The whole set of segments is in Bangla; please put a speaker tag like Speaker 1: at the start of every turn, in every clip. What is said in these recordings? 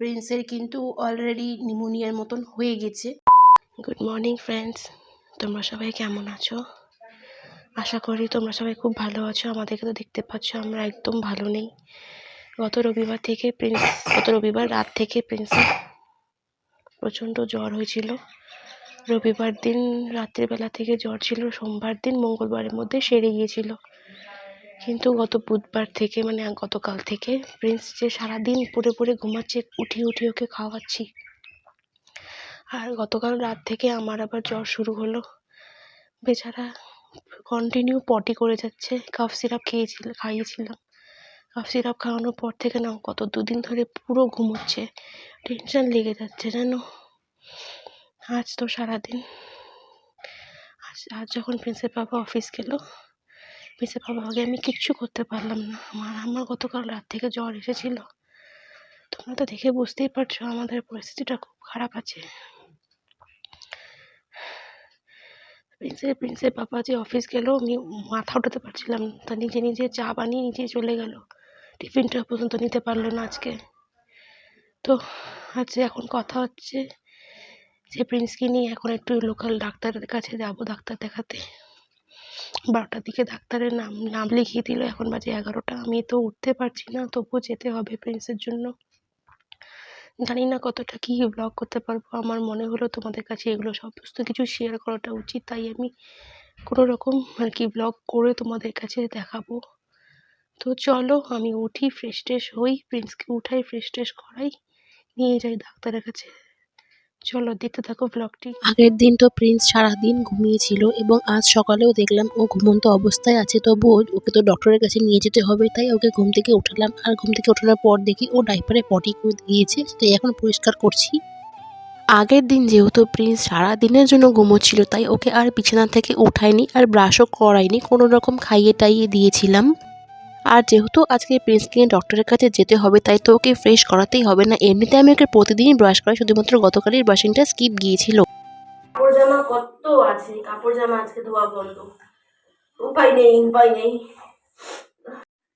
Speaker 1: প্রিন্সের কিন্তু অলরেডি নিউমোনিয়ার মতন হয়ে গেছে। গুড মর্নিং ফ্রেন্ডস তোমরা সবাই কেমন আছো? আশা করি তোমরা সবাই খুব ভালো আছো। আমাদেরকে তো দেখতে পাচ্ছ, আমরা একদম ভালো নেই। গত রবিবার থেকে প্রিন্স গত রবিবার রাত থেকে প্রিন্সের প্রচণ্ড জ্বর হয়েছিল। রবিবার দিন, রাত্রিবেলা থেকে জ্বর ছিল। সোমবার দিন, মঙ্গলবারের মধ্যে সেরে গিয়েছিল। কিন্তু গত বুধবার থেকে মানে গতকাল থেকে প্রিন্স যে সারাদিন পড়ে পড়ে ঘুমাচ্ছে উঠিয়ে উঠিয়ে ওকে খাওয়াচ্ছি। আর গতকাল রাত থেকে আমার আবার জ্বর শুরু হলো। বেচারা কন্টিনিউ পটি করে যাচ্ছে। কাফ সিরাপ খেয়েছিল, খাইয়েছিলাম। কাফ সিরাপ খাওয়ানোর পর থেকে না, গত দুদিন ধরে পুরো ঘুমোচ্ছে। টেনশন লেগে যাচ্ছে, জানো? আজ তো সারাদিন। আজ আজ যখন প্রিন্সের বাবা অফিস গেল প্রিন্সের আগে আমি কিচ্ছু করতে পারলাম না। আমার আমার গতকাল রাত থেকে জ্বর এসেছিল। তোমরা তো দেখে বুঝতেই পারছ আমাদের পরিস্থিতিটা খুব খারাপ আছে। প্রিন্সের প্রিন্সের বাবা যে অফিস গেল, আমি মাথা উঠাতে পারছিলাম তা নিজে নিজে চা বানিয়ে নিজে চলে গেল। টিফিনটা পর্যন্ত নিতে পারল না আজকে। তো আজ এখন কথা হচ্ছে যে প্রিন্সকে নিয়ে এখন একটু লোকাল ডাক্তারের কাছে যাব, ডাক্তার দেখাতে। বারোটার দিকে ডাক্তারের নাম নাম লিখিয়ে দিল। এখন বাজে এগারোটা। আমি তো উঠতে পারছি না, তবুও যেতে হবে প্রিন্সের জন্য। জানি না কতটা কী ব্লগ করতে পারব। আমার মনে হলো তোমাদের কাছে এগুলো সমস্ত কিছু শেয়ার করাটা উচিত। তাই আমি কোনো রকম আর কি ব্লগ করে তোমাদের কাছে দেখাবো। তো চলো, আমি উঠি ফ্রেশ ট্রেশ হই প্রিন্সকে উঠাই ফ্রেশ ট্রেশ করাই। নিয়ে যাই ডাক্তারের কাছে। চলো দেখতে থাকো ব্লগটি
Speaker 2: আগের দিন তো প্রিন্স সারাদিন ঘুমিয়েছিল এবং আজ সকালেও দেখলাম ও ঘুমন্ত অবস্থায় আছে, তবুও ওকে তো ডক্টরের কাছে নিয়ে যেতে হবে, তাই ওকে ঘুম থেকে উঠালাম। আর ঘুম থেকে ওঠানোর পর দেখি ও ডাইপারে পটি করে দিয়েছে তাই এখন পরিষ্কার করছি। আগের দিন যেহেতু প্রিন্স সারা দিনের জন্য ঘুমোচ্ছিল, তাই ওকে আর বিছানা থেকে উঠায়নি আর ব্রাশও করায়নি, কোনো রকম খাইয়ে টাইয়ে দিয়েছিলাম। আর যেহেতু আজকে প্রিন্সকে নিয়ে ডক্টরের কাছে যেতে হবে, তাই তো ওকে ফ্রেশ করাতেই হবে না। এমনিতে আমি ওকে প্রতিদিনই ব্রাশ করাই, শুধুমাত্র গতকালের ব্রাশিংটা স্কিপ গিয়েছিল।
Speaker 1: কাপড় জামা কত আছে? কাপড় জামা আজকে ধোয়া বন্ধ। উপায় নেই উপায় নেই।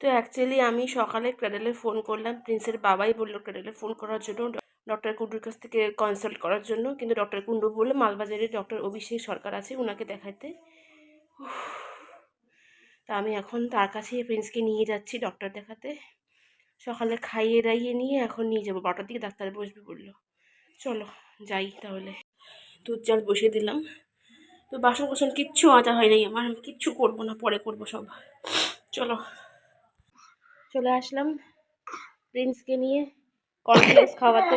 Speaker 1: তো অ্যাকচুয়ালি আমি সকালে ক্রেডেলে ফোন করলাম প্রিন্সের বাবাই বলল ক্রেডেলে ফোন করার জন্য ডক্টর কুন্ডুর কাছ থেকে কনসাল্ট করার জন্য। কিন্তু ডক্টর কুন্ডু বলল মালবাজারে ডক্টর অভিষেক সরকার আছে ওনাকে দেখাতে তা আমি এখন তার কাছে প্রিন্সকে নিয়ে যাচ্ছি ডক্টর দেখাতে। সকালে খাইয়ে দাইয়ে নিয়ে এখন নিয়ে যাব। বারোটার দিকে ডাক্তার বসবে বলল। চলো যাই তাহলে। দুধ জল বসিয়ে দিলাম। তো বাসন কোসন কিচ্ছু মাজা হয় নাই আমার। আমি কিচ্ছু করব না, পরে করব সব। চলো। চলে আসলাম প্রিন্সকে নিয়ে কনফ্লেক্স খাওয়াতে।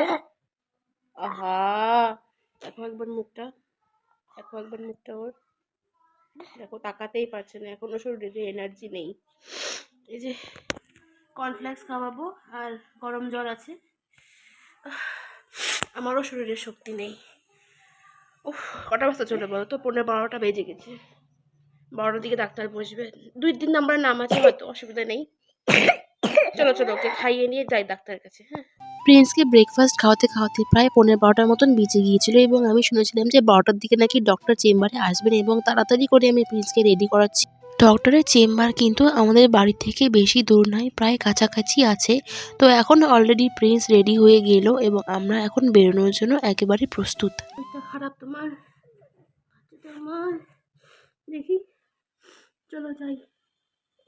Speaker 1: আহা! দেখো একবার মুখটা। দেখো একবার মুখটা ওর। দেখো তাকাতেই পারছে না, এখনও শরীরে এনার্জি নেই। এই যে কর্নফ্লেক্স খাওয়াবো আর গরম জল আছে। আমারও শরীরে শক্তি নেই। উফ, কটা বাজতে চলে বলো তো? পনেরো বারোটা বেজে গেছে। বারোটার দিকে ডাক্তার বসবে। দুই তিন নাম্বার নাম আছে, হয়তো অসুবিধা নেই। চলো চলো, ওকে খাইয়ে নিয়ে যাই ডাক্তারের কাছে হ্যাঁ?
Speaker 2: প্রিন্সকে ব্রেকফাস্ট খাওয়াতে খাওয়াতে প্রায় পনেরো বারোটার মতন বেজে গিয়েছিল এবং আমি শুনেছিলাম যে বারোটার দিকে নাকি ডক্টর চেম্বারে আসবেন এবং তাড়াতাড়ি করে আমি প্রিন্সকে রেডি করাচ্ছি। ডক্টরের চেম্বার কিন্তু আমাদের বাড়ি থেকে বেশি দূর নয়, প্রায় কাছাকাছি আছে। তো এখন অলরেডি প্রিন্স রেডি হয়ে গেল এবং আমরা এখন বেরোনোর জন্য একেবারে প্রস্তুত।
Speaker 1: খারাপ তোমার দেখি, চলো যাই।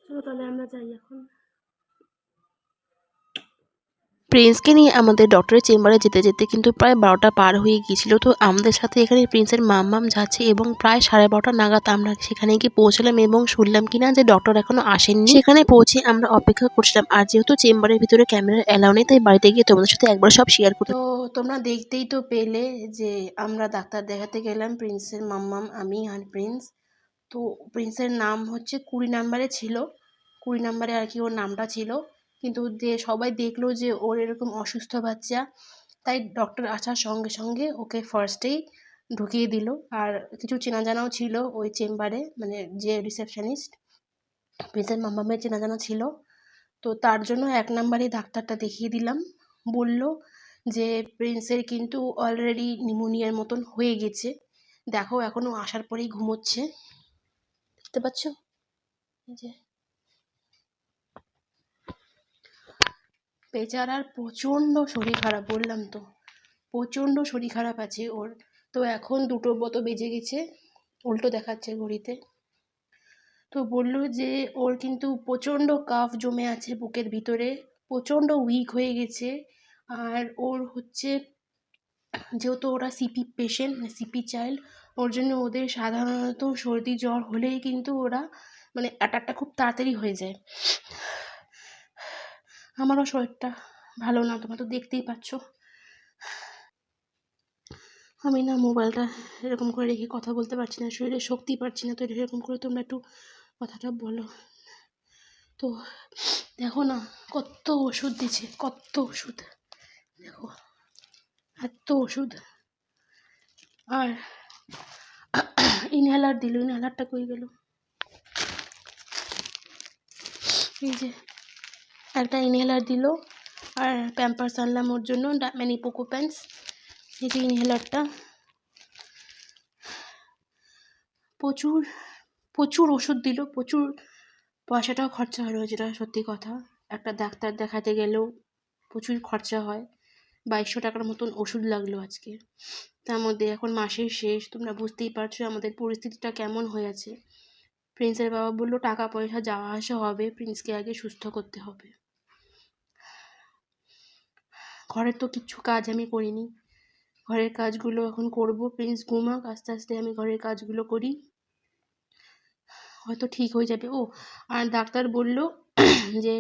Speaker 1: চলো তাহলে আমরা যাই এখন।
Speaker 2: প্রিন্সকে নিয়ে আমাদের ডক্টরের চেম্বারে যেতে যেতে কিন্তু প্রায় বারোটা পার হয়ে গিয়েছিল। তো আমাদের সাথে এখানে প্রিন্সের মাম্মাম যাচ্ছে এবং প্রায় সাড়ে বারোটা নাগাদ আমরা সেখানে গিয়ে পৌঁছলাম এবং শুনলাম কিনা যে ডক্টর এখনও আসেননি। সেখানে পৌঁছে আমরা অপেক্ষা করছিলাম। আর যেহেতু চেম্বারের ভিতরে ক্যামেরা অ্যালাউ নেই, তাই বাড়িতে গিয়ে তোমাদের সাথে একবার সব শেয়ার করতে
Speaker 1: তোমরা দেখতেই তো পেলে যে আমরা ডাক্তার দেখাতে গেলাম, প্রিন্সের মাম্মাম, আমি আর প্রিন্স। তো প্রিন্সের নাম হচ্ছে কুড়ি নাম্বারে ছিল। কুড়ি নাম্বারে আর কি ওর নামটা ছিল। কিন্তু যে সবাই দেখল যে ওর এরকম অসুস্থ বাচ্চা। তাই ডক্টর আসার সঙ্গে সঙ্গে ওকে ফার্স্টেই ঢুকিয়ে দিল। আর কিছু চেনা জানাও ছিল ওই চেম্বারে মানে যে রিসেপশনিস্ট প্রিন্সের মাম্মামের চেনা জানা ছিল। তো তার জন্য এক নাম্বারে ডাক্তারটা দেখিয়ে দিলাম। বলল যে, প্রিন্সের কিন্তু অলরেডি নিউমোনিয়ার মতন হয়ে গেছে। দেখো এখনও আসার পরেই ঘুমোচ্ছে। দেখতে পাচ্ছ? যে। বেচারার প্রচণ্ড শরীর খারাপ, বললাম তো। প্রচণ্ড শরীর খারাপ আছে ওর। তো এখন দুটো মতো বেজে গেছে, উল্টো দেখাচ্ছে ঘড়িতে। তো বলল যে ওর কিন্তু প্রচণ্ড কাফ জমে আছে বুকের ভিতরে, প্রচণ্ড উইক হয়ে গেছে। আর ওর হচ্ছে, যেহেতু ওরা সিপি পেশেন্ট সিপি চাইল্ড ওর জন্য ওদের সাধারণত সর্দি জ্বর হলেই কিন্তু ওরা মানে অ্যাটাকটা খুব তাড়াতাড়ি হয়ে যায়। আমারও শরীরটা ভালো না, তোমরা তো দেখতেই পাচ্ছ। আমি না মোবাইলটা এরকম করে রেখে কথা বলতে পারছি না, শরীরে শক্তি পাচ্ছি না, তো এরকম করে তোমরা একটু কথাটা বলো। তো দেখো না, কত ওষুধ দিছে কত ওষুধ। দেখো, এত ওষুধ। আর ইনহেলার দিল ইনহেলারটা কই গেল? এই যে একটা ইনহেলার দিল, আর প্যাম্পার্স আনলাম ওর জন্য মানে পোকো প্যান্টস এই যে ইনহেলারটা প্রচুর প্রচুর ওষুধ দিল, প্রচুর পয়সাটাও খরচা হলো যেটা সত্যি কথা। একটা ডাক্তার দেখাতে গেলেও প্রচুর খরচা হয়। বাইশশো টাকার মতন ওষুধ লাগল আজকে। তার মধ্যে এখন মাসের শেষ, তোমরা বুঝতেই পারছ আমাদের পরিস্থিতিটা কেমন হয়ে আছে। প্রিন্সের বাবা বলল, টাকা পয়সা যাওয়া আসা হবে প্রিন্সকে আগে সুস্থ করতে হবে। ঘরের তো কিচ্ছু কাজ আমি করিনি। ঘরের কাজগুলো এখন করব। প্রিন্স ঘুমাক, আস্তে আস্তে আমি ঘরের কাজগুলো করি। হয়তো ঠিক হয়ে যাবে। ও, আর ডাক্তার বলল যে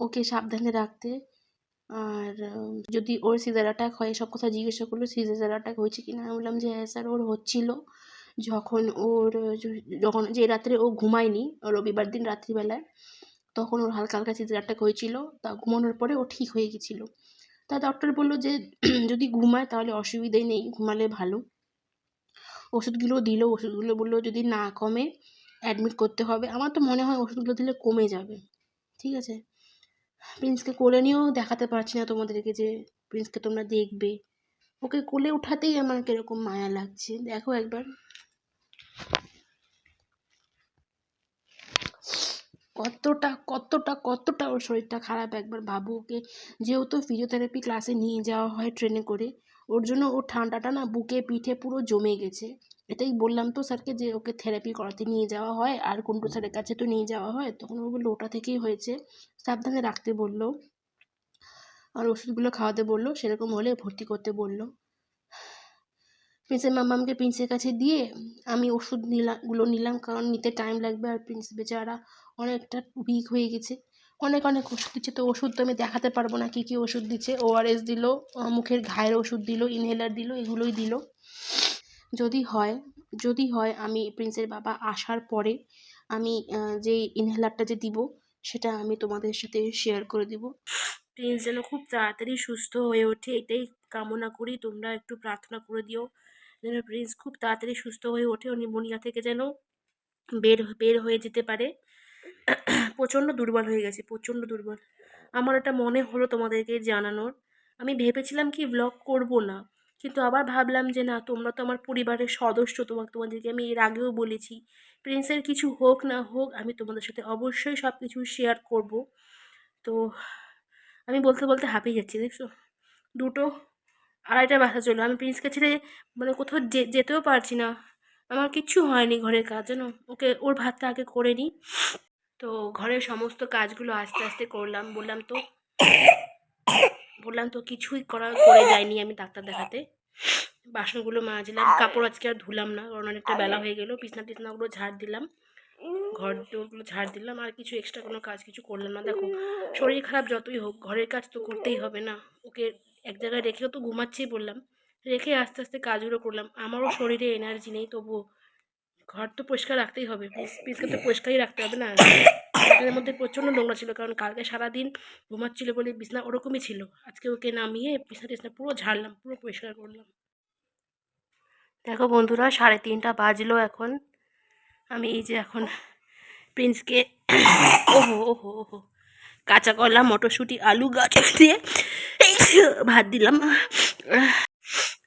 Speaker 1: ওকে সাবধানে রাখতে। আর যদি ওর সিজার অ্যাটাক হয় সব কথা জিজ্ঞাসা করল, সিজার অ্যাটাক হয়েছে কি না আমি বললাম যে হ্যাঁ স্যার, ওর হচ্ছিল। যখন ওর, যখন, যে রাত্রে ও ঘুমায়নি, রবিবার দিন রাত্রিবেলায় তখন ওর হালকা হালকা সিজার অ্যাটাক হয়েছিল, তা ঘুমানোর পরে ও ঠিক হয়ে গেছিল। তা ডক্টর বলল যে, যদি ঘুমায় তাহলে অসুবিধে নেই, ঘুমালে ভালো। ওষুধগুলো দিল, ওষুধগুলো বলল যদি না কমে অ্যাডমিট করতে হবে। আমার তো মনে হয় ওষুধগুলো দিলে কমে যাবে। ঠিক আছে? প্রিন্সকে কোলে নিয়েও দেখাতে পারছি না তোমাদেরকে যে প্রিন্সকে তোমরা দেখবে। ওকে কোলে ওঠাতেই আমার কীরকম মায়া লাগছে। দেখো একবার। কতটা কতটা কতটা ওর শরীরটা খারাপ একবার ভাবো ওকে। যেহেতু ফিজিওথেরাপি ক্লাসে নিয়ে যাওয়া হয় ট্রেনে করে, ওর জন্য ওর ঠান্ডাটা না বুকে, পিঠে পুরো জমে গেছে। এটাই বললাম তো স্যারকে যে ওকে থেরাপি করাতে নিয়ে যাওয়া হয় আর কুন্টু স্যারের কাছে তো নিয়ে যাওয়া হয়, তখন ও বলল ওটা থেকেই হয়েছে। সাবধানে রাখতে বলল, আর ওষুধগুলো খাওয়াতে বলল, সেরকম হলে ভর্তি করতে বলল। প্রিন্সের মামামকে প্রিন্সের কাছে দিয়ে আমি ওষুধ নিলামগুলো নিলাম, কারণ নিতে টাইম লাগবে আর প্রিন্স বেচারা অনেকটা উইক হয়ে গেছে। অনেক অনেক ওষুধ দিচ্ছে। তো ওষুধ তো আমি দেখাতে পারব না কী কী ওষুধ দিচ্ছে। ওআরএস দিল মুখের ঘায়ের ওষুধ দিল ইনহেলার দিল, এগুলোই দিল। যদি হয় যদি হয় আমি প্রিন্সের বাবা আসার পরে আমি যে ইনহেলারটা যে দিব, সেটা আমি তোমাদের সাথে শেয়ার করে দিব।
Speaker 3: প্রিন্স যেন খুব তাড়াতাড়ি সুস্থ হয়ে ওঠে, এটাই কামনা করি। তোমরা একটু প্রার্থনা করে দিও। যেন প্রিন্স খুব তাড়াতাড়ি সুস্থ হয়ে ওঠে, ও নিউমোনিয়া থেকে যেন বের বের হয়ে যেতে পারে। প্রচণ্ড দুর্বল হয়ে গেছে, প্রচণ্ড দুর্বল। আমার এটা মনে হলো তোমাদেরকে জানানোর। আমি ভেবেছিলাম কি ব্লগ করব না, কিন্তু আবার ভাবলাম যে না, তোমরা তো আমার পরিবারের সদস্য, তোমাকে তোমাদেরকে আমি এর আগেও বলেছি। প্রিন্সের কিছু হোক না হোক, আমি তোমাদের সাথে অবশ্যই সব কিছু শেয়ার করব। তো আমি বলতে বলতে হাঁপিয়ে যাচ্ছি, দেখছ? দুটো আড়াইটা বাসা চলো আমি প্রিন্সকে ছেড়ে মানে কোথাও যেতেও পারছি না। আমার কিচ্ছু হয়নি ঘরের কাজ, জানো? ওকে ওর ভাতটা আগে করে নিই। তো ঘরের সমস্ত কাজগুলো আস্তে আস্তে করলাম। বললাম তো বললাম তো কিছুই করা করে যায়নি আমি ডাক্তার দেখাতে। বাসনগুলো মাজলাম কাপড় আজকে আর ধুলাম না কারণ অনেকটা বেলা হয়ে গেলো। বিছনা টিছনাগুলো ঝাড় দিলাম ঘর দোরগুলো ঝাড় দিলাম আর কিছু এক্সট্রা কোনো কাজ কিছু করলাম না। দেখো শরীর খারাপ যতই হোক ঘরের কাজ তো করতেই হবে না। ওকে এক জায়গায় রেখেও তো ঘুমাচ্ছেই বললাম। রেখে আস্তে আস্তে কাজগুলো করলাম। আমারও শরীরে এনার্জি নেই তবুও ঘর তো পরিষ্কার রাখতেই হবে। পিসকে তো পরিষ্কারই রাখতে হবে না। এর মধ্যে প্রচণ্ড নোংরা ছিল কারণ কালকে সারাদিন ঘুমাচ্ছিল বলে বিছনা ওরকমই ছিল। আজকে ওকে নামিয়ে বিছনা টিছনা পুরো ঝাড়লাম পুরো পরিষ্কার করলাম। দেখো বন্ধুরা সাড়ে তিনটা বাজলো এখন। আমি এই যে এখন প্রিন্সকে ওহো ওহো ওহো কাঁচা কলা মটরশুঁটি আলু গাছ দিয়ে ভাত দিলাম।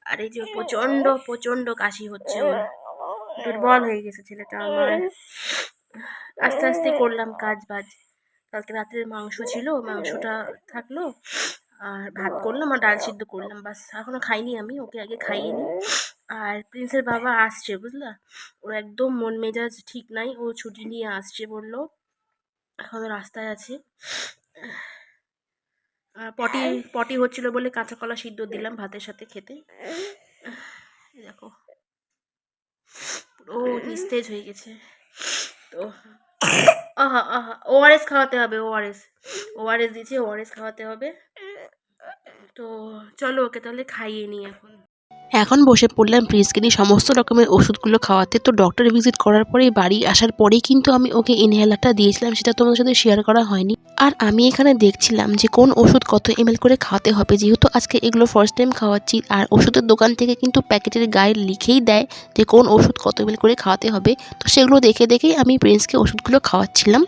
Speaker 3: আর এই যে প্রচণ্ড প্রচণ্ড কাশি হচ্ছে ওর। দুর্বল হয়ে গেছে ছেলেটা আমার। আস্তে আস্তে করলাম কাজ বাজ।
Speaker 1: কালকে রাতের মাংস ছিল, মাংসটা থাকল, আর ভাত করলাম, আর ডাল সিদ্ধ করলাম। বাস এখনও খাইনি আমি, ওকে আগে খাইয়ে নিই আর প্রিন্সের বাবা আসছে, বুঝলা? ওর একদম মন মেজাজ ঠিক নাই, ও ছুটি নিয়ে আসছে বলল। এখনও রাস্তায় আছে। আর পটি পটি হচ্ছিল বলে কাঁচা কলা সিদ্ধ দিলাম ভাতের সাথে খেতে এই দেখো পুরো নিস্তেজ হয়ে গেছে। তো, আহা আহা ওআরএস খাওয়াতে হবে ওআরএস ওআরএস দিয়েছি ওআরএস খাওয়াতে হবে। তো, চলো ওকে তাহলে খাইয়ে নিই এখন।
Speaker 2: এখন বসে পড়লাম প্রিন্সকে নিয়ে। সমস্ত রকমের ওষুধগুলো খাওয়াতে। তো ডক্টর ভিজিট করার পরেই বাড়ি আসার পরেই কিন্তু আমি ওকে ইনহেলারটা দিয়েছিলাম। সেটা তোমাদের সাথে শেয়ার করা হয়নি। আর আমি এখানে দেখছিলাম যে কোন ওষুধ কত এমএল করে খাওয়াতে হবে। যেহেতু আজকে এগুলো ফার্স্ট টাইম খাওয়াচ্ছি, আর ওষুধের দোকান থেকে কিন্তু প্যাকেটের গায়ে লিখেই দেয় যে কোন ওষুধ কত এমএল করে খাওয়াতে হবে। তো সেগুলো দেখে দেখেই আমি প্রিন্সকে ওষুধগুলো খাওয়াচ্ছিলাম।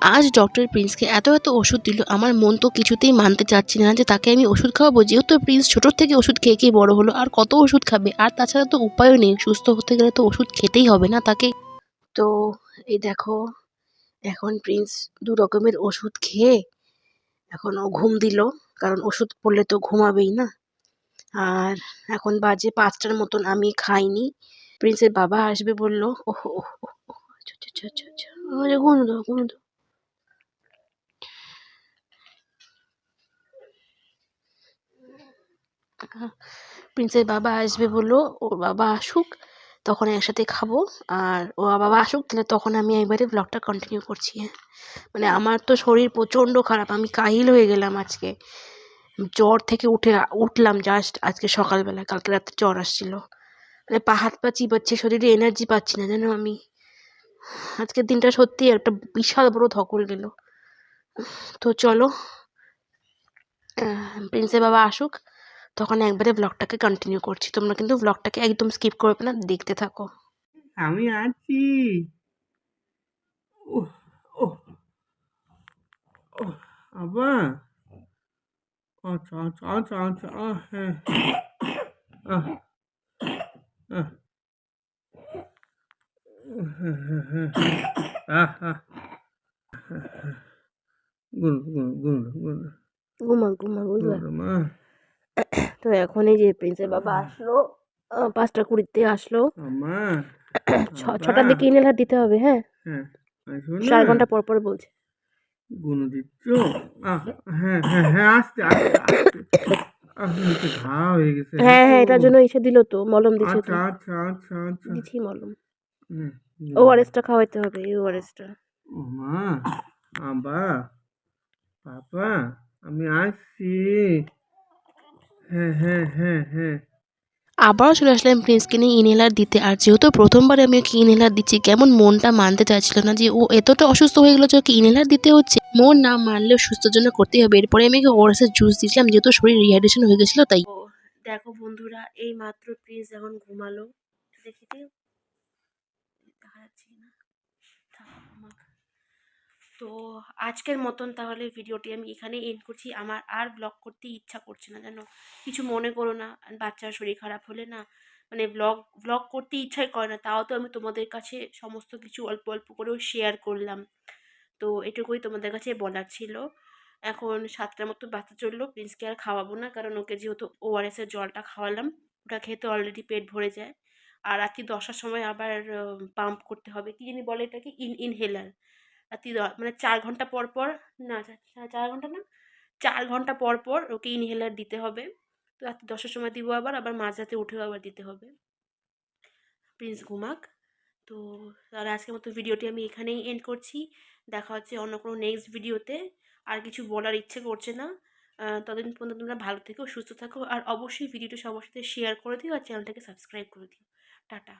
Speaker 2: আজ ডক্টর প্রিন্সকে এত এত ওষুধ দিল আমার মন তো কিছুতেই মানতে চাচ্ছি না যে তাকে আমি ওষুধ খাওয়াবো যেহেতু প্রিন্স ছোটোর থেকে ওষুধ খেয়ে খেয়ে বড় হলো আর কত ওষুধ খাবে আর তাছাড়া তো উপায়ও নেই সুস্থ হতে গেলে তো ওষুধ খেতেই হবে না তাকে তো এই দেখো এখন প্রিন্স দু রকমের ওষুধ খেয়ে এখন ও ঘুম দিল কারণ ওষুধ পড়লে তো ঘুমাবেই না আর এখন বাজে পাঁচটার মতন আমি খাইনি প্রিন্সের বাবা আসবে বলল ওহ ওহ আচ্ছা আচ্ছা আচ্ছা আচ্ছা আচ্ছা ঘুম দাও ঘুম দাও প্রিন্সের বাবা আসবে বলল, ওর বাবা আসুক, তখন একসাথে খাব। আর ও বাবা আসুক, তাহলে তখন আমি একবারে ব্লগটা কন্টিনিউ করছি। হ্যাঁ মানে আমার তো শরীর প্রচণ্ড খারাপ, আমি কাহিল হয়ে গেলাম আজকে। জ্বর থেকে উঠে, উঠলাম জাস্ট আজকে সকালবেলা, কালকে রাতে জ্বর আসছিল। মানে পা, হাত পা চিবাচ্ছে, শরীরে এনার্জি পাচ্ছি না, জানো আমি। আজকের দিনটা সত্যি একটা বিশাল বড় ধকল গেল। তো চলো প্রিন্সের বাবা আসুক তখন একবারে ব্লগটাকে কন্টিনিউ করছি। তোমরা কিন্তু ব্লগটাকে একদম স্কিপ করবে না দেখতে থাকো।
Speaker 4: আমি আছি। ও ও ও আবা আচ্ছা আচ্ছা আচ্ছা আচ্ছা হ্যাঁ। হ্যাঁ, হ্যাঁ, হ্যাঁ।
Speaker 1: ঘুমা ঘুমা বুঝলা
Speaker 4: গুণ মা।
Speaker 1: তো এখন এই যে প্রিন্সের বাবা আসলো পাঁচটা কুড়িতে আসলো। ছটার দিকে ইনহেলার দিতে হবে হ্যাঁ।
Speaker 4: হ্যাঁ
Speaker 1: চার ঘণ্টা পর পর বলছে।
Speaker 4: গুণ দিচ্ছ হ্যাঁ হ্যাঁ হ্যাঁ আস্তে ঘা হয়ে গেছে।
Speaker 1: হ্যাঁ হ্যাঁ এটার জন্য এসে দিল তো মলম দিছে
Speaker 4: আচ্ছা আচ্ছা আচ্ছা আচ্ছা।
Speaker 1: দিছি মলম। ওআরএসটা খাওয়াইতে হবে ওআরএসটা
Speaker 4: ও মা আবা পাপা আমি আসছি। হ্যাঁ হ্যাঁ হ্যাঁ হ্যাঁ
Speaker 2: আবারও চলে আসলাম প্রিন্সকে নিয়ে ইনহেলার দিতে। আর যেহেতু প্রথমবার আমি ওকে ইনহেলার দিচ্ছি কেমন মনটা মানতে চাইছিল না যে ও এতটা অসুস্থ হয়ে গেলো যে ওকে ইনহেলার দিতে হচ্ছে। মন না মানলেও সুস্থর জন্য করতেই হবে। এরপরে আমি ওকে ওরসের জুস দিয়েছিলাম যেহেতু শরীর রিহাইড্রেশন হয়ে গেছিল তাই।
Speaker 1: দেখো বন্ধুরা এই মাত্র প্রিন্স এখন ঘুমালো। দেখা যাচ্ছে কি না থাক, ঘুমাক। তো আজকের মতন তাহলে ভিডিওটি আমি এখানে এন্ড করছি। আমার আর ব্লগ করতে ইচ্ছা করছে না, জানো? কিছু মনে করো না, বাচ্চার শরীর খারাপ হলে না মানে ব্লগ ব্লগ করতে ইচ্ছাই করে না, তাও তো আমি তোমাদের কাছে সমস্ত কিছু অল্প অল্প করেও শেয়ার করলাম। তো এটুকুই তোমাদের কাছে বলার ছিল। এখন সাতটার মতো বাচ্চা চলল, প্রিন্সকে আর খাওয়াবো না, কারণ ওকে যেহেতু ওআরএসের জলটা খাওয়ালাম, ওটা খেতে অলরেডি পেট ভরে যায়। আর রাত্রি দশটার সময় আবার পাম্প করতে হবে। কি জানি বলে এটাকে? ইন ইনহেলার মানে চার ঘণ্টা পর পর, না চার ঘণ্টা না, চার ঘণ্টা পর পর ওকে ইনহেলার দিতে হবে। তো রাত্রি দশটার সময় দিব আবার আবার মাঝরাতে উঠেও আবার দিতে হবে। প্রিন্স ঘুমাক। তো তাহলে আজকের মতো ভিডিওটি আমি এখানেই এন্ড করছি। দেখা হচ্ছে অন্য কোনো নেক্সট ভিডিওতে। আর কিছু বলার ইচ্ছে করছে না। ততদিন পর্যন্ত তোমরা ভালো থেকো, সুস্থ থাকো। আর অবশ্যই ভিডিওটা সবার সাথে শেয়ার করে দিও আর চ্যানেলটাকে সাবস্ক্রাইব করে দিও। টাটা।